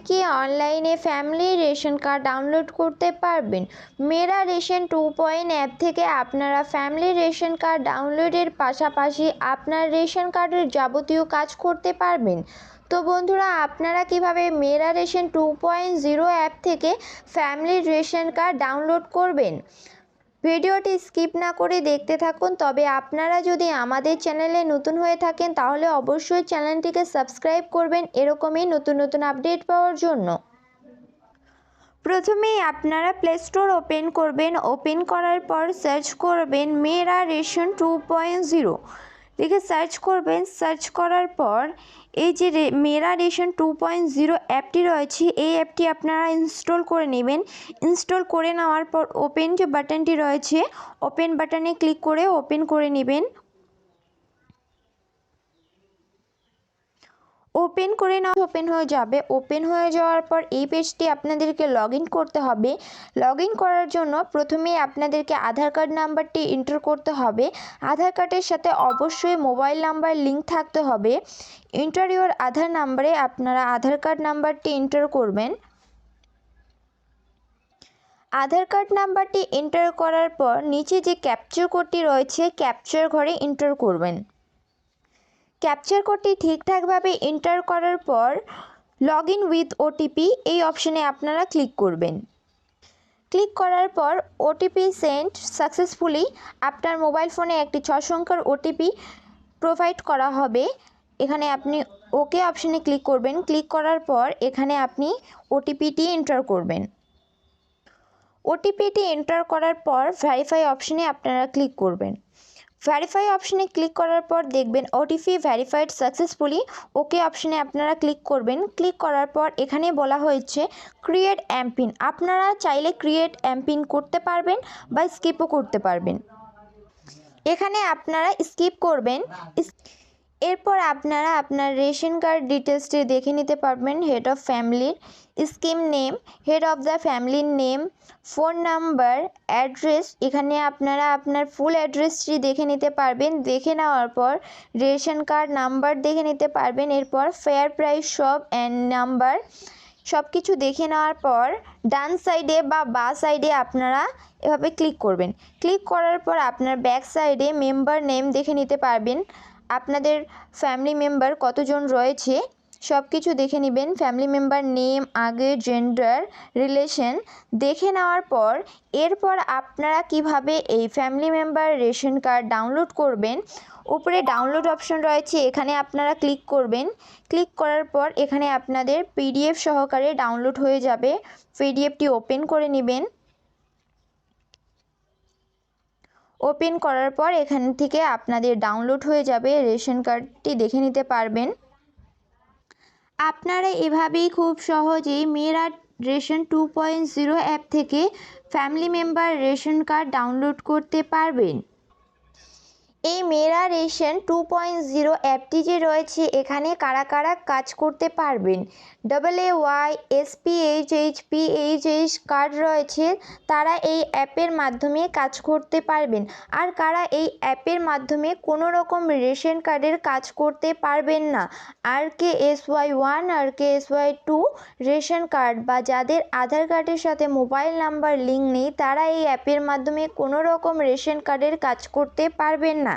থেকে অনলাইনে family ration card download করতে পারবেন? Mera ration two point app থেকে আপনারা ফ্যামিলি রেশন কার্ড ডাউনলোডের পাশাপাশি আপনার রেশন কার্ডের যাবতীয় কাজ করতে পারবেন। তো বন্ধুরা, আপনারা কীভাবে Mera ration two point zero app থেকে ফ্যামিলি রেশন কার্ড ডাউনলোড করবেন? ভিডিওটি স্কিপ না করে দেখতে থাকুন। তবে আপনারা যদি আমাদের চ্যানেলে নতুন হয়ে থাকেন, তাহলে অবশ্যই চ্যানেলটিকে সাবস্ক্রাইব করবেন। এরকমই নতুন নতুন আপডেট পাওয়ার জন্য। প্রথমেই আপনারা প্লে স্টোর ওপেন করবেন। ওপেন করার পর সার্চ করবেন Mera ration two point zero লিখে সার্চ করবেন। সার্চ করার পর এই যে Mera ration two point zero অ্যাপটি রয়েছে, এই অ্যাপটি আপনারা ইনস্টল করে নেবেন। ইনস্টল করে নেওয়ার পর ওপেন যে বাটনটি রয়েছে ওপেন বাটনে ক্লিক করে ওপেন করে নেবেন। ওপেন করে না ওপেন হয়ে যাবে। ওপেন হয়ে যাওয়ার পর এই পেজটি আপনাদেরকে লগ করতে হবে। লগ করার জন্য প্রথমেই আপনাদেরকে আধার কার্ড নাম্বারটি এন্টার করতে হবে। আধার কার্ডের সাথে অবশ্যই মোবাইল নাম্বার লিঙ্ক থাকতে হবে। এন্টার ইউর আধার নাম্বারে আপনারা আধার কার্ড নাম্বারটি এন্টার করবেন। আধার কার্ড নাম্বারটি এন্টার করার পর নিচে যে ক্যাপচার কোডটি রয়েছে, ক্যাপচার ঘরে এন্টার করবেন। ক্যাপচার কোডটি ঠিকঠাকভাবে এন্টার করার পর লগ ইন উইথ ওটিপি এই অপশানে আপনারা ক্লিক করবেন। ক্লিক করার পর ওটিপি সেন্ড সাকসেসফুলি আপনার মোবাইল ফোনে একটি ছ সংখ্যার ওটিপি প্রোভাইড করা হবে। এখানে আপনি ওকে অপশানে ক্লিক করবেন। ক্লিক করার পর এখানে আপনি ওটিপিটি এন্টার করবেন। ওটিপিটি এন্টার করার পর ভেরিফাই অপশানে আপনারা ক্লিক করবেন। ভেরিফাই অপশানে ক্লিক করার পর দেখবেন ওটিপি ভ্যারিফাইড সাকসেসফুলি ওকে অপশানে আপনারা ক্লিক করবেন। ক্লিক করার পর এখানে বলা হয়েছে ক্রিয়েট অ্যাম্পিন আপনারা চাইলে ক্রিয়েট অ্যাম্পিন করতে পারবেন বা স্কিপও করতে পারবেন। এখানে আপনারা স্কিপ করবেন। এরপর আপনারা আপনার রেশন কার্ড ডিটেলসটি দেখে নিতে পারবেন হেড অফ ফ্যামিলির scheme name head of the ফ্যামিলির নেম ফোন নাম্বার অ্যাড্রেস এখানে আপনারা আপনার ফুল অ্যাড্রেসটি দেখে নিতে পারবেন। দেখে নেওয়ার পর রেশন কার্ড নাম্বার দেখে নিতে পারবেন। এরপর fair price shop and number সব কিছু দেখে নেওয়ার পর ডান সাইডে বা বা সাইডে আপনারা এভাবে ক্লিক করবেন। ক্লিক করার পর আপনার ব্যাক সাইডে মেম্বার নেম দেখে নিতে পারবেন। আপনাদের ফ্যামিলি মেম্বার কতজন রয়েছে সব কিছু দেখে নেবেন। ফ্যামিলি মেম্বার নেম আগে জেন্ডার রিলেশন দেখে নেওয়ার পর, এরপর আপনারা কীভাবে এই family member ration card download করবেন, উপরে ডাউনলোড অপশন রয়েছে, এখানে আপনারা ক্লিক করবেন। ক্লিক করার পর এখানে আপনাদের পিডিএফ সহকারে ডাউনলোড হয়ে যাবে। পিডিএফটি ওপেন করে নেবেন। ওপেন করার পর এখান থেকে আপনাদের ডাউনলোড হয়ে যাবে রেশন কার্ডটি দেখে নিতে পারবেন। আপনারা এভাবেই খুব সহজেই মেয়েরা ration two point zero app থেকে family member ration card download করতে পারবেন। এই Mera ration two point zero অ্যাপটি যে রয়েছে। এখানে কারা কারা কাজ করতে পারবেন? Double A Y, S P H H, P H H card রয়েছে। তারা এই অ্যাপের মাধ্যমে কাজ করতে পারবেন। আর কারা এই অ্যাপের মাধ্যমে কোনো রকম রেশন কার্ডের কাজ করতে পারবেন না। R K S Y one, R K S Y two ration card বা যাদের আধার কার্ডের সাথে মোবাইল নাম্বার লিঙ্ক নেই, তারা এই অ্যাপের মাধ্যমে কোনো রকম রেশন কার্ডের কাজ করতে পারবেন না।